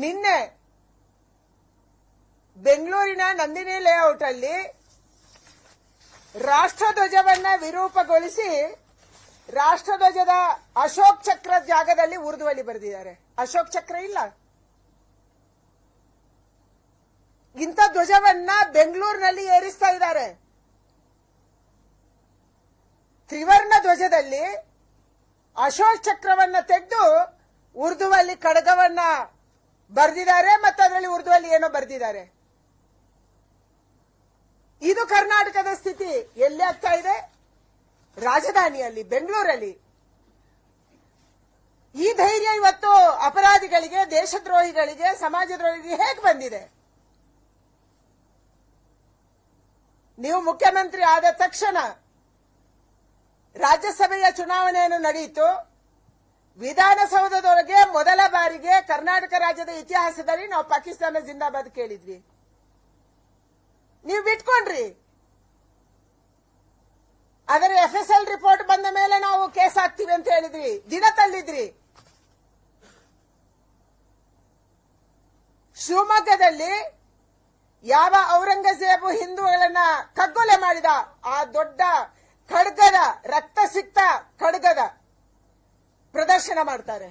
ನಿನ್ನೆ ಬೆಂಗಳೂರಿನ ನಂದಿನಿ ಲೇಔಟ್ ಅಲ್ಲಿ ರಾಷ್ಟ್ರಧ್ವಜವನ್ನ ವಿರೂಪಗೊಳಿಸಿ ರಾಷ್ಟ್ರಧ್ವಜದ ಅಶೋಕ್ ಚಕ್ರ ಜಾಗದಲ್ಲಿ ಉರ್ದುವಲ್ಲಿ ಬರೆದಿದ್ದಾರೆ. ಅಶೋಕ್ ಚಕ್ರ ಇಲ್ಲ. ಇಂಥ ಧ್ವಜವನ್ನ ಬೆಂಗಳೂರಿನಲ್ಲಿ ಏರಿಸ್ತಾ ಇದ್ದಾರೆ. ತ್ರಿವರ್ಣ ಧ್ವಜದಲ್ಲಿ ಅಶೋಕ್ ಚಕ್ರವನ್ನ ತೆಗೆದು ಉರ್ದುವಲ್ಲಿ ಖಡ್ಗವನ್ನ ಬರೆದಿದ್ದಾರೆ ಮತ್ತು ಅದರಲ್ಲಿ ಉರ್ದುವಲ್ಲಿ ಏನೋ ಬರ್ದಿದ್ದಾರೆ. ಇದು ಕರ್ನಾಟಕದ ಸ್ಥಿತಿ. ಎಲ್ಲಿ ಆಗ್ತಾ ಇದೆ? ರಾಜಧಾನಿಯಲ್ಲಿ, ಬೆಂಗಳೂರಲ್ಲಿ. ಈ ಧೈರ್ಯ ಇವತ್ತು ಅಪರಾಧಿಗಳಿಗೆ, ದೇಶದ್ರೋಹಿಗಳಿಗೆ, ಸಮಾಜದ್ರೋಹಿಗಳಿಗೆ ಹೇಗೆ ಬಂದಿದೆ? ನೀವು ಮುಖ್ಯಮಂತ್ರಿ ಆದ ತಕ್ಷಣ ರಾಜ್ಯಸಭೆಯ ಚುನಾವಣೆಯನ್ನು ನಡೆಯಿತು. ವಿಧಾನಸೌಧದೊಳಗೆ ಮೊದಲ ಬಾರಿಗೆ ಕರ್ನಾಟಕ ರಾಜ್ಯದ ಇತಿಹಾಸದಲ್ಲಿ ನಾವು ಪಾಕಿಸ್ತಾನ ಜಿಂದಾಬಾದ್ ಕೇಳಿದ್ವಿ. ನೀವು ಬಿಟ್ಕೊಂಡ್ರಿ. ಅದರ ಎಫ್ ಎಸ್ ಎಲ್ ರಿಪೋರ್ಟ್ ಬಂದ ಮೇಲೆ ನಾವು ಕೇಸ್ ಹಾಕ್ತೀವಿ ಅಂತ ಹೇಳಿದ್ರಿ. ದಿನ ತಳ್ಳಿದ್ರಿ. ಶಿವಮೊಗ್ಗದಲ್ಲಿ ಯಾವ ಔರಂಗಜೇಬು ಹಿಂದೂಗಳನ್ನ ಕಗ್ಗೊಲೆ ಮಾಡಿದ ಆ ದೊಡ್ಡ ಖಡ್ಗದ ರಕ್ತ ಸಿಕ್ತ ಖಡ್ಗದ ಪ್ರದರ್ಶನ ಮಾಡ್ತಾರೆ.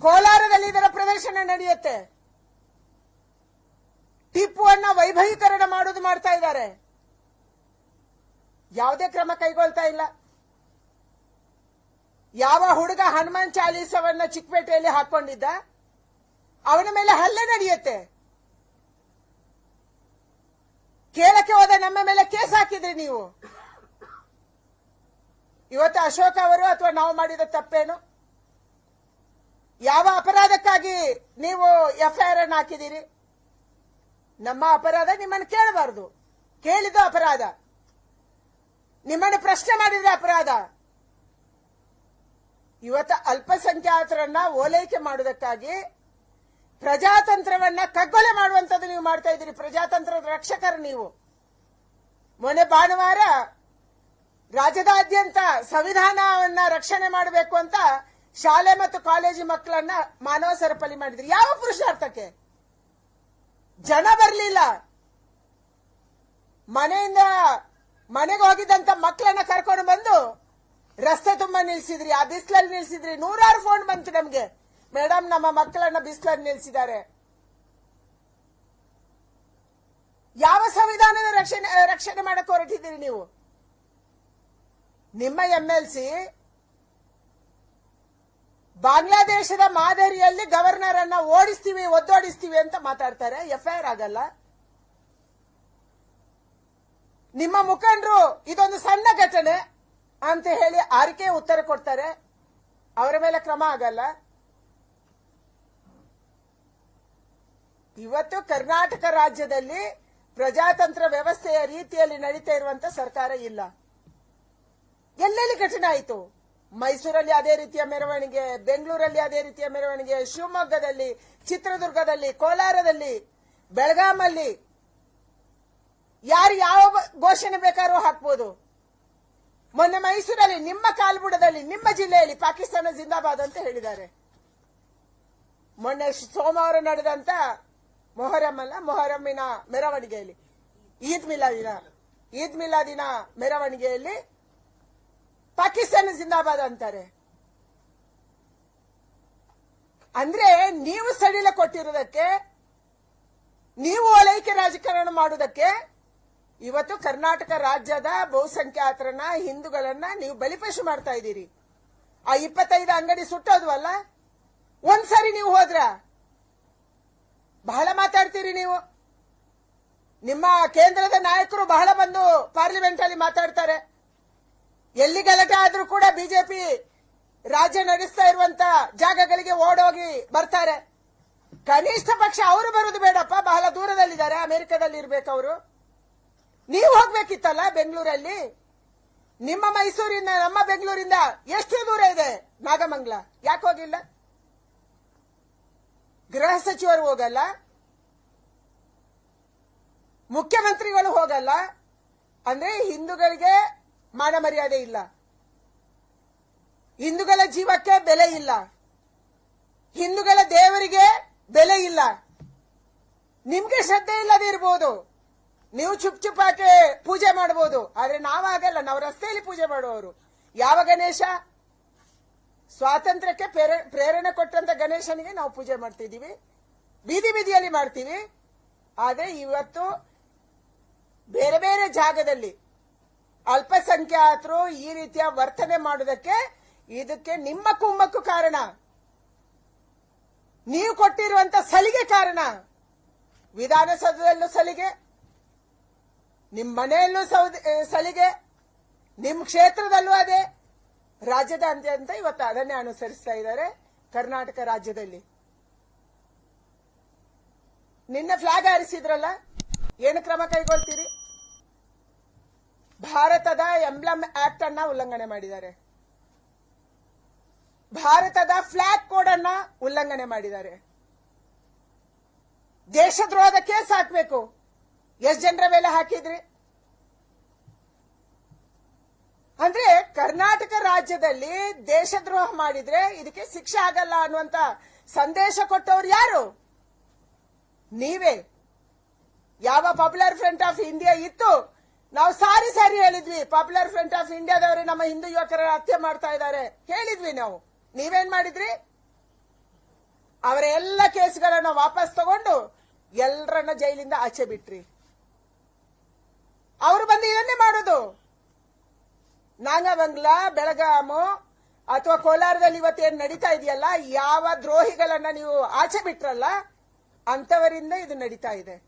ಕೋಲಾರದಲ್ಲಿ ಇದರ ಪ್ರದರ್ಶನ ನಡೆಯುತ್ತೆ. ಟಿಪ್ಪುವನ್ನ ವೈಭವೀಕರಣ ಮಾಡೋದು ಮಾಡ್ತಾ ಇದ್ದಾರೆ. ಯಾವುದೇ ಕ್ರಮ ಕೈಗೊಳ್ತಾ ಇಲ್ಲ. ಯಾವ ಹುಡುಗ ಹನುಮಾನ್ ಚಾಲೀಸವನ್ನ ಚಿಕ್ಕಪೇಟೆಯಲ್ಲಿ ಹಾಕೊಂಡಿದ್ದ? ಅವನ ಮೇಲೆ ಹಲ್ಲೆ ನಡೆಯುತ್ತೆ. ಕೇಳಕ್ಕೆ ಹೋದ ನಮ್ಮ ಮೇಲೆ ಕೇಸ್ ಹಾಕಿದ್ರಿ ನೀವು. ಇವತ್ತು ಅಶೋಕ್ ಅವರು ಅಥವಾ ನಾವು ಮಾಡಿದ ತಪ್ಪೇನು? ಯಾವ ಅಪರಾಧಕ್ಕಾಗಿ ನೀವು ಎಫ್ಐಆರ್ ಅನ್ನು ಹಾಕಿದ್ದೀರಿ? ನಮ್ಮ ಅಪರಾಧ ನಿಮ್ಮನ್ನು ಕೇಳಬಾರದು. ಕೇಳಿದ ಅಪರಾಧ. ನಿಮ್ಮನ್ನು ಪ್ರಶ್ನೆ ಮಾಡಿದ್ರೆ ಅಪರಾಧ. ಇವತ್ತು ಅಲ್ಪಸಂಖ್ಯಾತರನ್ನ ಓಲೈಕೆ ಮಾಡುವುದಕ್ಕಾಗಿ ಪ್ರಜಾತಂತ್ರವನ್ನ ಕಗ್ಗೊಲೆ ಮಾಡುವಂತದ್ದು ನೀವು ಮಾಡ್ತಾ ಇದ್ದೀರಿ. ಪ್ರಜಾತಂತ್ರದ ರಕ್ಷಕರು ನೀವು. ಮೊನ್ನೆ ಭಾನುವಾರ ರಾಜ್ಯದಾದ್ಯಂತ ಸಂವಿಧಾನವನ್ನ ರಕ್ಷಣೆ ಮಾಡಬೇಕು ಅಂತ ಶಾಲೆ ಮತ್ತು ಕಾಲೇಜು ಮಕ್ಕಳನ್ನ ಮಾನವ ಸರಪಳಿ ಮಾಡಿದ್ರಿ. ಯಾವ ಪುರುಷಾರ್ಥಕ್ಕೆ? ಜನ ಬರಲಿಲ್ಲ. ಮನೆಯಿಂದ ಮನೆಗೆ ಹೋಗಿದ್ದಂತ ಮಕ್ಕಳನ್ನ ಕರ್ಕೊಂಡು ಬಂದು ರಸ್ತೆ ತುಂಬಾ ನಿಲ್ಸಿದ್ರಿ. ಆ ಬಿಸಿಲಲ್ಲಿ ನಿಲ್ಸಿದ್ರಿ. ನೂರಾರು ಫೋನ್ ಬಂತು ನಮ್ಗೆ. ಮೇಡಮ್ ನಮ್ಮ ಮಕ್ಕಳನ್ನ ಬಿಸಿಲಲ್ಲಿ ನಿಲ್ಸಿದ್ದಾರೆ. ಯಾವ ಸಂವಿಧಾನದ ರಕ್ಷಣೆ ರಕ್ಷಣೆ ಮಾಡಕ್ಕೆ ಹೊರಟಿದ್ದೀರಿ ನೀವು? ನಿಮ್ಮ ಎಂಎಲ್ಸಿ ಬಾಂಗ್ಲಾದೇಶದ ಮಾದರಿಯಲ್ಲಿ ಗವರ್ನರ್ ಅನ್ನ ಓಡಿಸ್ತೀವಿ, ಒದ್ದೋಡಿಸ್ತೀವಿ ಅಂತ ಮಾತಾಡ್ತಾರೆ. ಎಫ್ಐಆರ್ ಆಗಲ್ಲ. ನಿಮ್ಮ ಮುಖಂಡರು ಇದೊಂದು ಸಣ್ಣ ಘಟನೆ ಅಂತ ಹೇಳಿ ಆರಿಕೆ ಉತ್ತರ ಕೊಡ್ತಾರೆ. ಅವರ ಮೇಲೆ ಕ್ರಮ ಆಗಲ್ಲ. ಇವತ್ತು ಕರ್ನಾಟಕ ರಾಜ್ಯದಲ್ಲಿ ಪ್ರಜಾತಂತ್ರ ವ್ಯವಸ್ಥೆಯ ರೀತಿಯಲ್ಲಿ ನಡೀತಾ ಇರುವಂತ ಸರ್ಕಾರ ಇಲ್ಲ. ಎಲ್ಲೆಲ್ಲಿ ಘಟನೆ ಆಯಿತು? ಮೈಸೂರಲ್ಲಿ ಅದೇ ರೀತಿಯ ಮೆರವಣಿಗೆ, ಬೆಂಗಳೂರಲ್ಲಿ ಅದೇ ರೀತಿಯ ಮೆರವಣಿಗೆ, ಶಿವಮೊಗ್ಗದಲ್ಲಿ, ಚಿತ್ರದುರ್ಗದಲ್ಲಿ, ಕೋಲಾರದಲ್ಲಿ ಬೆಳಗಾಮಲ್ಲಿ ಯಾರು ಯಾವ ಘೋಷಣೆ ಬೇಕಾದ್ರೂ ಹಾಕ್ಬೋದು. ಮೊನ್ನೆ ಮೈಸೂರಲ್ಲಿ, ನಿಮ್ಮ ಕಾಲ್ಬುಡದಲ್ಲಿ, ನಿಮ್ಮ ಜಿಲ್ಲೆಯಲ್ಲಿ ಪಾಕಿಸ್ತಾನ ಜಿಂದಾಬಾದ್ ಅಂತ ಹೇಳಿದ್ದಾರೆ. ಮೊನ್ನೆ ಸೋಮವಾರ ನಡೆದಂತ ಮೊಹರಂ ಅಲ್ಲ ಮೊಹರಮ್ಮಿನ ಮೆರವಣಿಗೆಯಲ್ಲಿ. ಈದ್ ಮಿಲಾದಿನ ಈದ್ ಮಿಲಾದಿನ ಮೆರವಣಿಗೆಯಲ್ಲಿ ಪಾಕಿಸ್ತಾನ ಜಿಂದಾಬಾದ್ ಅಂತಾರೆ. ಅಂದ್ರೆ ನೀವು ಸಡಿಲ ಕೊಟ್ಟಿರೋದಕ್ಕೆ ನೀವು ಓಲೈಕೆ ರಾಜಕಾರಣ ಮಾಡುವುದಕ್ಕೆ, ಇವತ್ತು ಕರ್ನಾಟಕ ರಾಜ್ಯದ ಬಹುಸಂಖ್ಯಾತರನ್ನ, ಹಿಂದೂಗಳನ್ನ ನೀವು ಬಲಿಪಶು ಮಾಡ್ತಾ ಇದ್ದೀರಿ. ಆ ಇಪ್ಪತ್ತೈದು ಅಂಗಡಿ ಸುಟ್ಟೋದ್ವಲ್ಲ? ಒಂದ್ಸರಿ ನೀವು ಹೋದ್ರ? ಬಹಳ ಮಾತಾಡ್ತೀರಿ ನೀವು. ನಿಮ್ಮ ಕೇಂದ್ರದ ನಾಯಕರು ಬಹಳ ಬಂದು ಪಾರ್ಲಿಮೆಂಟ್ ಅಲ್ಲಿ ಮಾತಾಡ್ತಾರೆ. ಎಲ್ಲಿ ಗಲಾಟೆ ಆದ್ರೂ ಕೂಡ ಬಿಜೆಪಿ ರಾಜ್ಯ ನಡೆಸ್ತಾ ಇರುವಂತ ಜಾಗಗಳಿಗೆ ಓಡೋಗಿ ಬರ್ತಾರೆ. ಕನಿಷ್ಠ ಪಕ್ಷ ಅವರು ಬರೋದು ಬೇಡಪ್ಪ. ಬಹಳ ದೂರದಲ್ಲಿದ್ದಾರೆ. ಅಮೆರಿಕದಲ್ಲಿ ಇರ್ಬೇಕು ಅವರು. ನೀವು ಹೋಗ್ಬೇಕಿತ್ತಲ್ಲ ಬೆಂಗಳೂರಲ್ಲಿ? ನಿಮ್ಮ ಮೈಸೂರಿಂದ, ನಮ್ಮ ಬೆಂಗಳೂರಿಂದ ಎಷ್ಟು ದೂರ ಇದೆ? ನಾಗಮಂಗ್ಲ. ಯಾಕೆ ಹೋಗಿಲ್ಲ? ಗೃಹ ಸಚಿವರು ಹೋಗಲ್ಲ. ಮುಖ್ಯಮಂತ್ರಿಗಳು ಹೋಗಲ್ಲ. ಅಂದ್ರೆ ಹಿಂದೂಗಳಿಗೆ ಮಾನ ಮರ್ಯಾದೆ ಇಲ್ಲ. ಹಿಂದೂಗಳ ಜೀವಕ್ಕೆ ಬೆಲೆ ಇಲ್ಲ. ಹಿಂದೂಗಳ ದೇವರಿಗೆ ಬೆಲೆ ಇಲ್ಲ. ನಿಮ್ಗೆ ಶ್ರದ್ಧೆ ಇಲ್ಲದೆ ಇರ್ಬೋದು. ನೀವು ಚುಪ್ ಚುಪ್ಪಾಕೆ ಪೂಜೆ ಮಾಡಬಹುದು ಆದ್ರೆ ನಾವಾಗಲ್ಲ ನಾವು ರಸ್ತೆಯಲ್ಲಿ ಪೂಜೆ ಮಾಡುವವರು. ಯಾವ ಗಣೇಶ? ಸ್ವಾತಂತ್ರ್ಯಕ್ಕೆ ಪ್ರೇರ- ಪ್ರೇರಣೆ ಕೊಟ್ಟಂತ ಗಣೇಶನಿಗೆ ನಾವು ಪೂಜೆ ಮಾಡ್ತಿದ್ದೀವಿ. ಬೀದಿ ಬೀದಿಯಲ್ಲಿ ಮಾಡ್ತೀವಿ. ಆದ್ರೆ ಇವತ್ತು ಬೇರೆ ಬೇರೆ ಜಾಗದಲ್ಲಿ ಅಲ್ಪಸಂಖ್ಯಾತರು ಈ ರೀತಿಯ ವರ್ತನೆ ಮಾಡೋದಕ್ಕೆ ಇದಕ್ಕೆ ನಿಮ್ಮ ಕುಮ್ಮಕ್ಕು ಕಾರಣ. ನೀವು ಕೊಟ್ಟಿರುವಂತ ಸಲಿಗೆ ಕಾರಣ. ವಿಧಾನಸೌಧದಲ್ಲೂ ಸಲಿಗೆ ನಿಮ್ಮ ಮನೆಯಲ್ಲೂ ಸಲಿಗೆ ನಿಮ್ಮ ಕ್ಷೇತ್ರದಲ್ಲೂ ಅದೇ. ರಾಜ್ಯದಾದ್ಯಂತ ಇವತ್ತು ಅದನ್ನೇ ಅನುಸರಿಸ್ತಾ ಇದ್ದಾರೆ ಕರ್ನಾಟಕ ರಾಜ್ಯದಲ್ಲಿ. ನಿನ್ನೆ ಫ್ಲಾಗ್ ಹಾರಿಸಿದ್ರಲ್ಲ, ಏನು ಕ್ರಮ ಕೈಗೊಳ್ತೀರಿ? ಭಾರತದ ಎಂಬ್ಲಮ್ ಆಕ್ಟ್ ಅನ್ನ ಉಲ್ಲಂಘನೆ ಮಾಡಿದ್ದಾರೆ. ಭಾರತದ ಫ್ಲಾಗ್ ಕೋಡ್ ಅನ್ನ ಉಲ್ಲಂಘನೆ ಮಾಡಿದ್ದಾರೆ. ದೇಶದ್ರೋಹದ ಕೇಸ್ ಹಾಕಬೇಕು. ಎಷ್ಟು ಜನರ ಮೇಲೆ ಹಾಕಿದ್ರಿ? ಅಂದ್ರೆ ಕರ್ನಾಟಕ ರಾಜ್ಯದಲ್ಲಿ ದೇಶದ್ರೋಹ ಮಾಡಿದ್ರೆ ಇದಕ್ಕೆ ಶಿಕ್ಷೆ ಆಗಲ್ಲ ಅನ್ನುವಂತ ಸಂದೇಶ ಕೊಟ್ಟವ್ರು ಯಾರು? ನೀವೇ. ಯಾವ ಪಾಪ್ಯುಲರ್ ಫ್ರಂಟ್ ಆಫ್ ಇಂಡಿಯಾ ಇತ್ತು. ನಾವು ಸಾರಿ ಸಾರಿ ಹೇಳಿದ್ವಿ. ಪಾಪ್ಯುಲರ್ ಫ್ರಂಟ್ ಆಫ್ ಇಂಡಿಯಾದವರು ನಮ್ಮ ಹಿಂದೂ ಯುವಕರ ಹತ್ಯೆ ಮಾಡ್ತಾ ಇದ್ದಾರೆ. ಹೇಳಿದ್ವಿ ನಾವು. ನೀವೇನ್ ಮಾಡಿದ್ರಿ? ಅವರ ಎಲ್ಲ ಕೇಸ್ಗಳನ್ನ ವಾಪಸ್ ತಗೊಂಡು ಎಲ್ಲರನ್ನ ಜೈಲಿಂದ ಆಚೆ ಬಿಟ್ರಿ. ಅವರು ಬಂದು ಇದನ್ನೇ ಮಾಡೋದು. ನಾಗಬಂಗ್ಲಾ, ಬೆಳಗಾಮು ಅಥವಾ ಕೋಲಾರದಲ್ಲಿ ಇವತ್ತೇನ್ ನಡೀತಾ ಇದೆಯಲ್ಲ, ಯಾವ ದ್ರೋಹಿಗಳನ್ನ ನೀವು ಆಚೆ ಬಿಟ್ರಲ್ಲ ಅಂತವರಿಂದ ಇದು ನಡೀತಾ ಇದೆ.